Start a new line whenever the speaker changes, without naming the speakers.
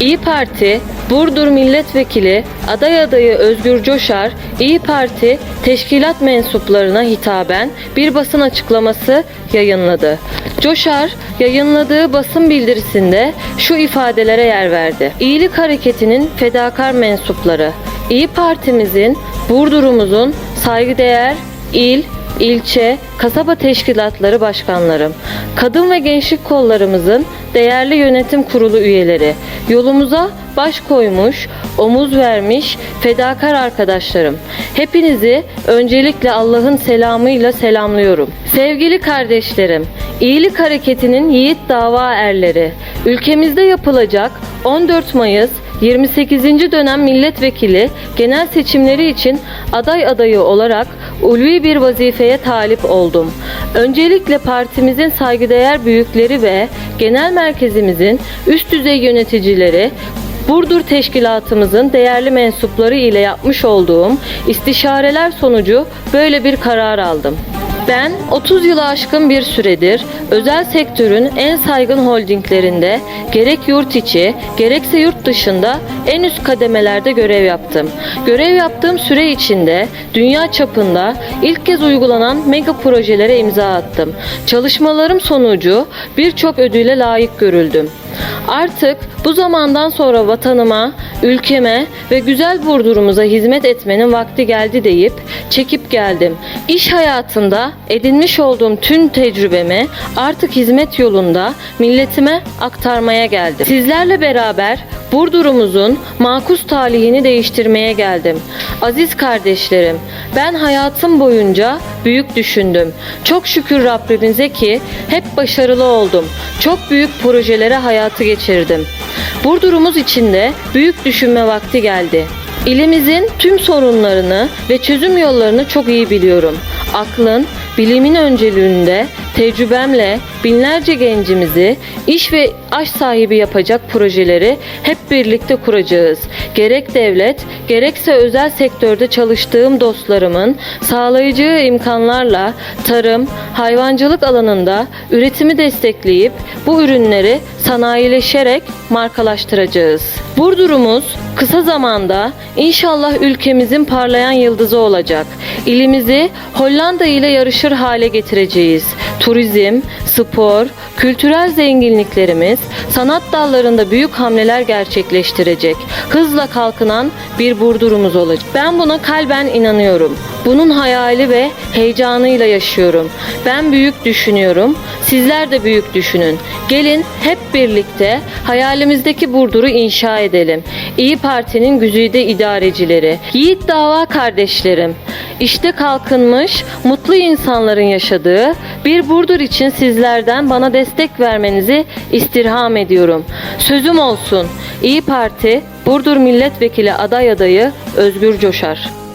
İyi Parti, Burdur Milletvekili aday adayı Özgür Coşar, İyi Parti teşkilat mensuplarına hitaben bir basın açıklaması yayınladı. Coşar, yayınladığı basın bildirisinde şu ifadelere yer verdi. İyilik Hareketi'nin fedakar mensupları, İyi Partimizin, Burdur'umuzun saygıdeğer il, ilçe, kasaba teşkilatları başkanlarım, kadın ve gençlik kollarımızın değerli yönetim kurulu üyeleri, yolumuza baş koymuş, omuz vermiş fedakar arkadaşlarım. Hepinizi öncelikle Allah'ın selamıyla selamlıyorum. Sevgili kardeşlerim, İyilik Hareketi'nin yiğit dava erleri, ülkemizde yapılacak 14 Mayıs 28. dönem milletvekili genel seçimleri için aday adayı olarak ulvi bir vazifeye talip oldum. Öncelikle partimizin saygıdeğer büyükleri ve genel merkezimizin üst düzey yöneticileri Burdur Teşkilatımızın değerli mensupları ile yapmış olduğum istişareler sonucu böyle bir karar aldım. Ben 30 yılı aşkın bir süredir özel sektörün en saygın holdinglerinde gerek yurt içi gerekse yurt dışında en üst kademelerde görev yaptım. Görev yaptığım süre içinde dünya çapında ilk kez uygulanan mega projelere imza attım. Çalışmalarım sonucu birçok ödüle layık görüldüm. Artık bu zamandan sonra vatanıma, ülkeme ve güzel Burdur'umuza hizmet etmenin vakti geldi deyip çekip geldim. İş hayatında edinmiş olduğum tüm tecrübemi artık hizmet yolunda milletime aktarmaya geldim. Sizlerle beraber Burdur'umuzun makus talihini değiştirmeye geldim. Aziz kardeşlerim, ben hayatım boyunca büyük düşündüm. Çok şükür Rabbimize ki hep başarılı oldum. Çok büyük projelere hayatı geçirdim. Burdur'umuz için de büyük düşünme vakti geldi. İlimizin tüm sorunlarını ve çözüm yollarını çok iyi biliyorum. Aklın, bilimin öncülüğünde tecrübemle binlerce gencimizi iş ve aş sahibi yapacak projeleri hep birlikte kuracağız. Gerek devlet, gerekse özel sektörde çalıştığım dostlarımın sağlayacağı imkanlarla tarım, hayvancılık alanında üretimi destekleyip bu ürünleri sanayileşerek markalaştıracağız. Burdur'umuz kısa zamanda inşallah ülkemizin parlayan yıldızı olacak. İlimizi Hollanda ile yarışır hale getireceğiz. Turizm, spor, kültürel zenginliklerimiz sanat dallarında büyük hamleler gerçekleştirecek. Hızla kalkınan bir Burdur'umuz olacak. Ben buna kalben inanıyorum. Bunun hayali ve heyecanıyla yaşıyorum. Ben büyük düşünüyorum. Sizler de büyük düşünün. Gelin hep birlikte hayalimizdeki Burdur'u inşa edelim. İyi Parti'nin güzide idarecileri, yiğit dava kardeşlerim. İşte kalkınmış, mutlu insanların yaşadığı bir Burdur için sizlerden bana destek vermenizi istirham ediyorum. Sözüm olsun. İyi Parti Burdur Milletvekili aday adayı Özgür Coşar.